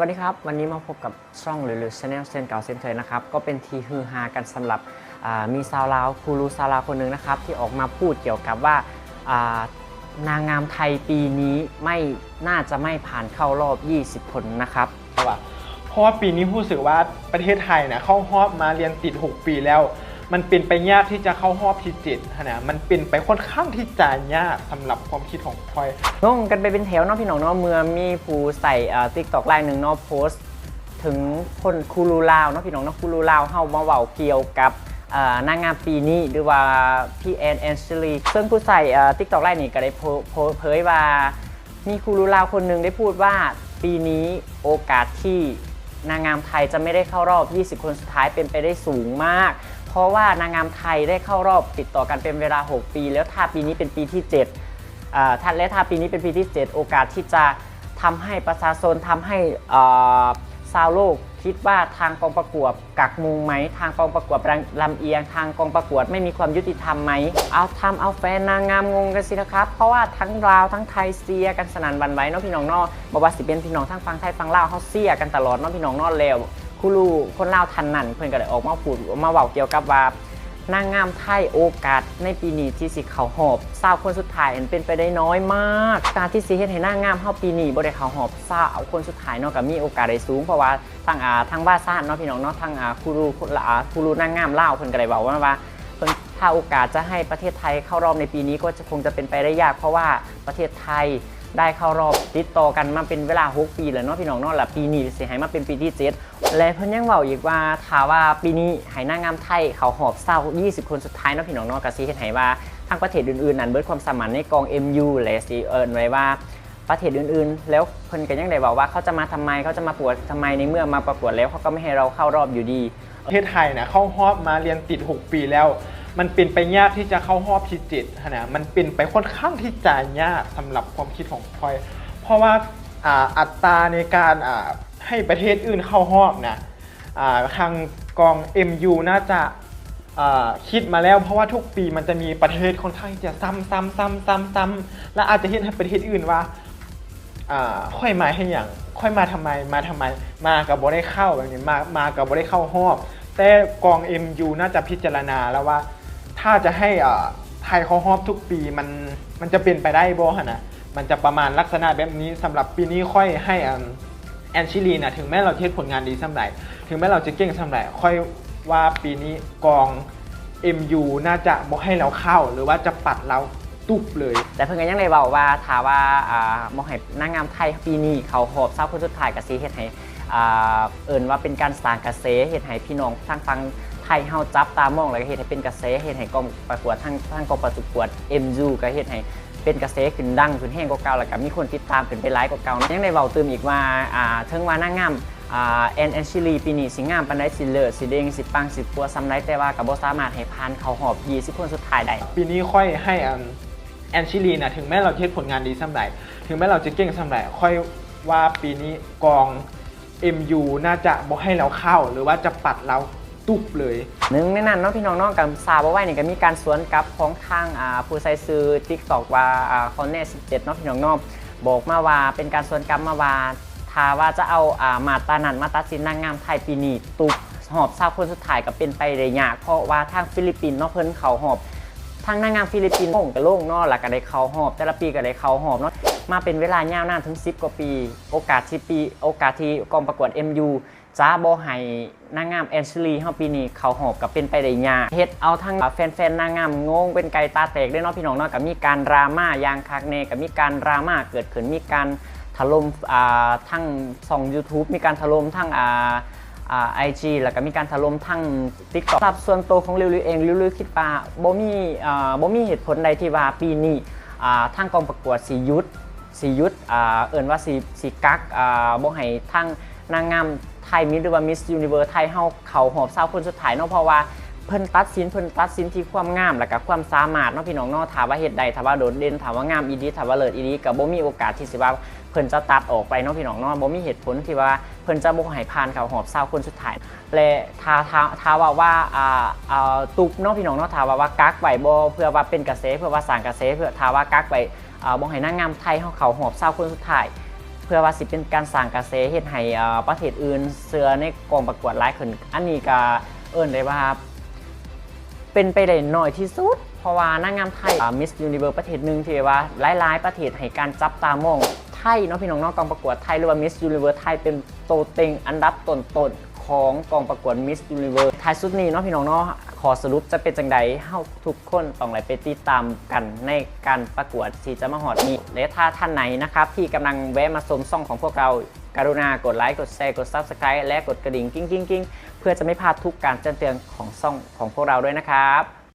วัสดีครับ วันนี้มาพบกับช่องหรือชาแนลเซนเก่าเซนเคยนะครับ ก็เป็นทีฮือฮากันสำหรับมีสาวลาวครูรูสาวลาวคนหนึ่งนะครับ ที่ออกมาพูดเกี่ยวกับว่านางงามไทยปีนี้ไม่น่าจะไม่ผ่านเข้ารอบ 20 คนนะครับเพราะว่าปีนี้รู้สึกว่าประเทศไทยนะเข้ารอบมาเรียนติด 6 ปีแล้ว มันเป็นไปยากที่จะเข้ารอบที่เจ็ดนะมันเป็นไปค่อนข้างที่จะยากสำหรับความคิดของพลอยงงกันไปเป็นแถวเนาะพี่น้องเนาะเมื่อมีผู้ใส่ติ๊กตอกไลน์หนึ่งเนาะโพสต์ ถึงคนคูรูลาวเนาะพี่น้องเนาะคูรูลาวเฮามาเว้าเกี่ยวกับเอ่อนางงามปีนี้หรือว่าพี่แอนแอนชิลีซึ่งผู้ใส่ติ๊กตอกไลน์นี่ก็ได้โพโพเผยว่า มีคูรูลาวคนหนึ่งได้พูดว่าปีนี้โอกาสที่นางงามไทยจะไม่ได้เข้ารอบ 20 คนสุดท้ายเป็นไปได้สูงมาก เพราะว่านางงามไทยได้เข้ารอบติดต่อกันเป็นเวลา 6 ปี แล้วถ้าปีนี้เป็นปีที่7อ่าถ้าและถ้าปีนี้เป็นปีที่ 7 โอกาสที่จะทำให้ประชาชนทำให้ชาวโลกคิดว่าทางกองประกวดกักมุงไหม ทางกองประกวดลำเอียง ทางกองประกวดไม่มีความยุติธรรมไหม เอาทำเอาแฟนนางงามงงกันสินะครับ เพราะว่าทั้งลาวทั้งไทยเสียกันสนั่นวันไหวเนาะพี่น้องนาะบอกว่าสิเป็นพี่น้องทั้งฟังไทยฟังลาวเขาเสียกันตลอดเนาะพี่น้องนาะแล้ว คูลูคนลาวทันนั่นเพื่อนก็เลยออกมาพูดมาเว้าเกี่ยวกับว่านางงามไทยโอกาสในปีนี้ที่สิเขาหอบสาวคนสุดท้ายอันเป็นไปได้น้อยมากการที่สิเฮ็ดให้นางงามเฮาปีนี้บ่ได้เขาหอบสาวคนสุดท้ายเนาะก็มีโอกาสได้สูงเพราะว่าทางอ่าทางว่าซ่านเนาะพี่น้องเนาะทางอ่าครูรูคนละอ่าครูรูนางงามลาวเพิ่นก็ได้บอกว่าว่า ถ้าโอกาสจะให้ประเทศไทยเข้ารอบในปีนี้ก็จะคงจะเป็นไปได้ยาก เพราะว่าประเทศไทยได้เข้ารอบติดต่อกันมาเป็นเวลา 6 ปีแล้วเนาะพี่น้องเนาะละปีนี้สิให้มาเป็นปีที่ 7 และเพิ่นยังเว้าอีกว่าถ้าว่าปีนี้ให้นางามไทยเขาหอบเศร้า 20 คนสุดท้ายเนาะพี่น้องเนาะก็สิเฮ็ดให้ว่าทางประเทศอื่นๆนั้นเบิดความสามารถในกอง MU และสิเอิ้นไว้ว่าประเทศอื่นๆ แล้วเพิ่นก็ยังได้บอกว่าเขาจะมาทำไมเขาจะมาปวดทำไมในเมื่อมาประกวดแล้วเขาก็ไม่ให้เราเข้ารอบอยู่ดีประเทศไทยนะเข้ารอบมาเรียนติด 6 ปีแล้ว มันเป็นไปยากที่จะเข้ารอบที่เจ็ดนะมันเป็นไปค่อนข้างที่จะยากสำหรับความคิดของพลอยเพราะว่าอ,อัตราในการให้ประเทศอื่นเข้ารอบนะทางกอง MU น่าจะคิดมาแล้วเพราะว่าทุกปีมันจะมีประเทศค่อนข้างที่จะซ้ำซ้ำซ้ำซ้ำซ้ำและอาจจะเห็นให้ประเทศอื่นว่าค่อยมาให้อย่างค่อยมาทำไมมาทำไมมากับบ่ได้เข้าแบบนี้มามากับบ่ได้เข้ารอบ แต่กอง MU น่าจะพิจารณาแล้วว่า ถ้าจะให้อ่ไทยเขารอบทุกปีมันมันจะเป็นไปได้บ่ฮะนะมันจะประมาณลักษณะแบบนี้สำหรับปีนี้ค่อยให้อ่าแอนชิลีนะถึงแม้เราเทศผลงานดีสำหรับถึงแม้เราจะเก่งสำหรับค่อยว่าปีนี้กอง MU น่าจะบ่ให้เราเข้าหรือว่าจะปัดเราตุบเลย แต่เพิ่อนก็ยังได้บอกว่าถามว่าอ่ามอให้นางงามไทยปีนี้เขาหอบเศร้าคนสุดท้ายกับซีเฮ็ดให้เอิ้นว่าเป็นการสร้างกระแสเฮ็ดให้พี่น้องทางฟัง ไทยเฮาจับตามองแล้วก็เฮ็ดให้เป็นกระแสเฮ็ดให้กองประกวดทางทางกองประกวด MU ก็เฮ็ดให้เป็นกระแสขึ้นดังขึ้นแห้งกว่าเก่าแล้วก็มีคนติดตามขึ้นไปหลายกว่าเก่ายังได้เว้าเติมอีกว่าอ่าถึงว่านางงามอ่าแอนแอนชิลีปีนี้สิงามปานใดสิเลิศสิเด้งสิปังสิปัวซ้ำไรแต่ว่าก็บ่สามารถให้ผ่านเขาหอบ20คนสุดท้ายได้ ปีนี้ค่อยให้อันแอนชิลีนะถึงแม้เราเทศผลงานดีสำหรับถึงแม้เราจะเก่งสำหรับค่อยว่าปีนี้กอง MU น่าจะบ่ให้เราเข้าหรือว่าจะปัดเรา ตุบเลยหนึ่งในนั้นเนาะพี่น้องน้องกับซาบไว้เนี่ยก็มีการสวนกับของทางอ่าผู้ใช้ซื้อทิกตอกว่าคอนเนสิเจ็ดเนาะพี่น้องน้องบอกมาว่าเป็นการสวนกับมาว่าถ้าว่าจะเอาอ่ามาตานันมาตัดสินนางงามไทยปีนี้ตุกหอบเศร้าคนสุดท้ายก็เป็นไปได้ยากเพราะว่าทางฟิลิปปินส์เนาะเพิ่นเขาหอบทางนางงามฟิลิปปินส์โล่งกับโล่งเนาะแล้วก็ได้เขาหอบแต่ละปีก็ได้เขาหอบเนาะ มาเป็นเวลายาวนานถึง 10 กว่าปี โอกาสที่ปี โอกาสที่กองประกวด MU จ้าบอให้นางงามแอนชลีเฮาปีนี้เขาหอบกับเป็นไปได้ยากเฮ็ดเอาทั้งแฟนๆนางงามงงเป็นไก่ตาแตกได้เนาะพี่น้องเนาะกับมีการดราม่ายางคักเนกับมีการดราม่าเกิดขึ้นมีการถล่มทั้งช่อง YouTube มีการถล่มทั้งอ่าอ่าไอจีแล้วก็มีการถล่มทั้ง TikTok สำหรับส่วนตัวของลิวลิวเองลิวลิวคิดว่าบ่มีบ่มีเหตุผลใดที่ว่าปีนี้อ่าทางกองประกวดสิหยุด สียุทธเอินว่าสีสีกักอ่าบ่ให้ทั้งนางงามไทยมิสหรือว่ามิสยูนิเวอร์ไทยเฮาเขาหอบเศร้าคนสุดท้ายเนาะเพราะว่าเพิ่นตัดสินเพิ่นตัดสินที่ความงามและก็ความสามารถเนาะพี่น้องเนาะถามว่าเฮ็ดใดถามว่าโดดเด่นถามว่างามอีดีถามว่าเลิศอีดีก็บ่มีโอกาสที่สิว่าเพิ่นจะตัดออกไปเนาะพี่น้องเนาะบ่มีเหตุผลที่ว่าเพิ่นจะบ่ให้ผ่านเขาหอบเศร้าคนสุดท้ายและถ้าถ้าถ้าว่าว่าอ่าอ่าตุกเนาะพี่น้องเนาะถ้าว่าว่ากักไว้บ่เพื่อว่าเป็นกระแสเพื่อว่าสร้างกระแสเพื่อถ้าว่ากักไว้ บองให้นางงามไทยเขาเขาหอบเศร้าคนสุดท้าย เพื่อว่าสิเป็นการสร้างกระแสเฮ็ดให้ประเทศอื่นเสือในกองประกวดหลายขึ้นอันนี้ก็เอิ้นได้ว่า เป็นไปได้น้อยที่สุด เพราะว่านางงามไทยมิสยูนิเวอร์ประเทศหนึ่งที่ว่าหลายๆประเทศให้การจับตามองไทยเนาะพี่น้องนอกกองประกวดไทยหรือว่ามิสยูนิเวอร์ไทยเป็นโตเต็งอันดับต้นๆ ของกองประกวดมิสยูนิเวอร์ท้ายสุดนี้เนาะพี่น้องเนาะขอสรุปจะเป็นจังใดเฮาทุกคนต้องไหลไปติดตามกันในการประกวดที่จะมาหอดนี้และถ้าท่านไหนนะครับที่กำลังแวะมาชมซ่องของพวกเรากรุณากดไลค์กดแชร์กด Subscribe และกดกระดิ่งกิ้งกิ้งกิ้งเพื่อจะไม่พลาดทุกการแจ้งเตือนของซ่องของพวกเราด้วยนะครับ